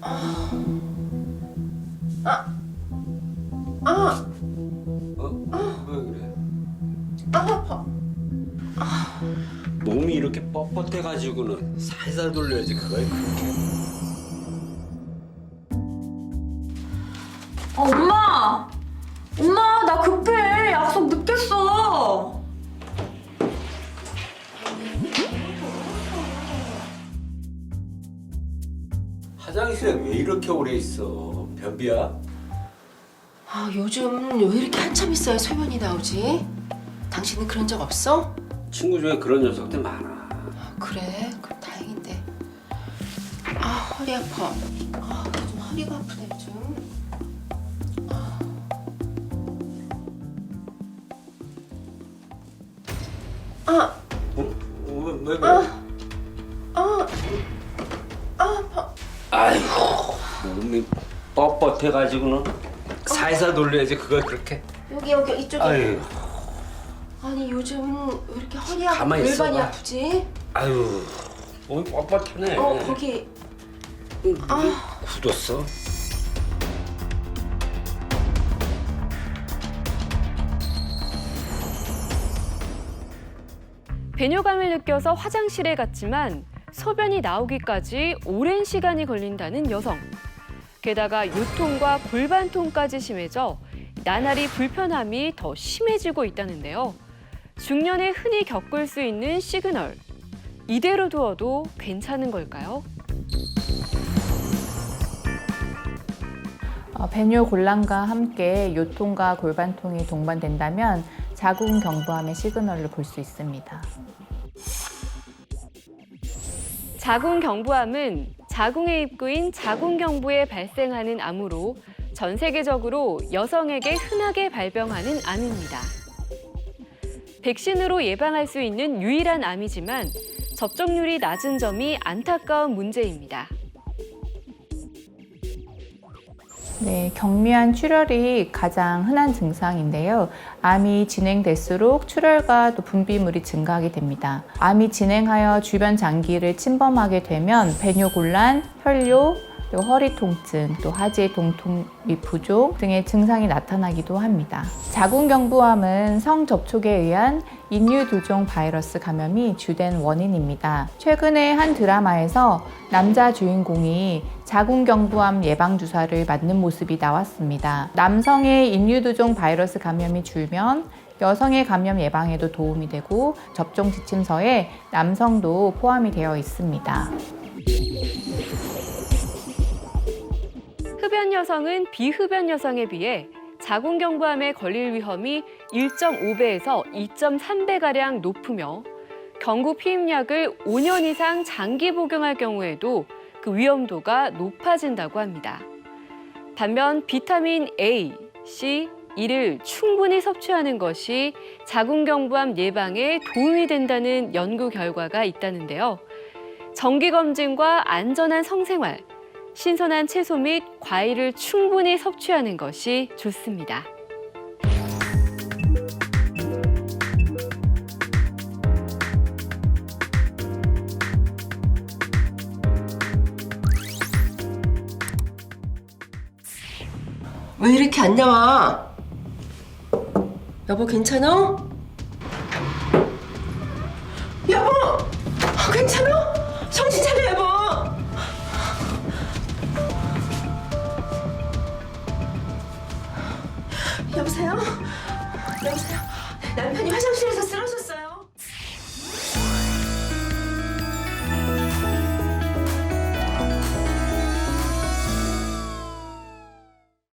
아, 아, 어? 어? 어? 왜 그래? 아, 아파. 몸이 이렇게 뻣뻣해가지고는 살살 돌려야지 그걸 그렇게. 어, 엄마. 화장실에 왜 이렇게 오래 있어? 변비야? 아, 요즘 왜 이렇게 한참 있어야 소변이 나오지? 당신은 그런 적 없어? 친구 중에 그런 녀석들 많아. 아, 그래? 그럼 다행인데. 아, 허리 아파. 아, 요즘 허리가 아프네, 요즘. 아, 어? 왜, 왜 그래? 아, 아, 몸이 뻣뻣해가지고는 살살 돌려야지 그걸 그렇게. 여기, 여기, 이쪽에. 아유, 아니, 요즘 왜 이렇게 허리가 가만히 있어봐. 골반이 아프지? 아유, 몸이 뻣뻣하네. 어, 거기. 아. 굳었어. 배뇨감을 느껴서 화장실에 갔지만 소변이 나오기까지 오랜 시간이 걸린다는 여성. 게다가 요통과 골반통까지 심해져 나날이 불편함이 더 심해지고 있다는데요. 중년에 흔히 겪을 수 있는 시그널. 이대로 두어도 괜찮은 걸까요? 어, 배뇨 곤란과 함께 요통과 골반통이 동반된다면 자궁 경부암의 시그널로 볼 수 있습니다. 자궁 경부암은 자궁의 입구인 자궁경부에 발생하는 암으로 전 세계적으로 여성에게 흔하게 발병하는 암입니다. 백신으로 예방할 수 있는 유일한 암이지만 접종률이 낮은 점이 안타까운 문제입니다. 네, 경미한 출혈이 가장 흔한 증상인데요. 암이 진행될수록 출혈과 또 분비물이 증가하게 됩니다. 암이 진행하여 주변 장기를 침범하게 되면 배뇨곤란, 혈뇨, 그리고 허리 통증, 또 하지의 동통 및 부종 등의 증상이 나타나기도 합니다. 자궁경부암은 성접촉에 의한 인유두종 바이러스 감염이 주된 원인입니다. 최근에 한 드라마에서 남자 주인공이 자궁경부암 예방 주사를 맞는 모습이 나왔습니다. 남성의 인유두종 바이러스 감염이 줄면 여성의 감염 예방에도 도움이 되고 접종 지침서에 남성도 포함이 되어 있습니다. 흡연 여성은 비흡연 여성에 비해 자궁경부암에 걸릴 위험이 1.5배에서 2.3배가량 높으며 경구 피임약을 5년 이상 장기 복용할 경우에도 그 위험도가 높아진다고 합니다. 반면 비타민 A, C, 이를 충분히 섭취하는 것이 자궁경부암 예방에 도움이 된다는 연구 결과가 있다는데요. 정기검진과 안전한 성생활, 신선한 채소 및 과일을 충분히 섭취하는 것이 좋습니다. 왜 이렇게 안 나와? 여보 괜찮아? 여보세요? 여보세요? 남편이 화장실에서 쓰러졌어요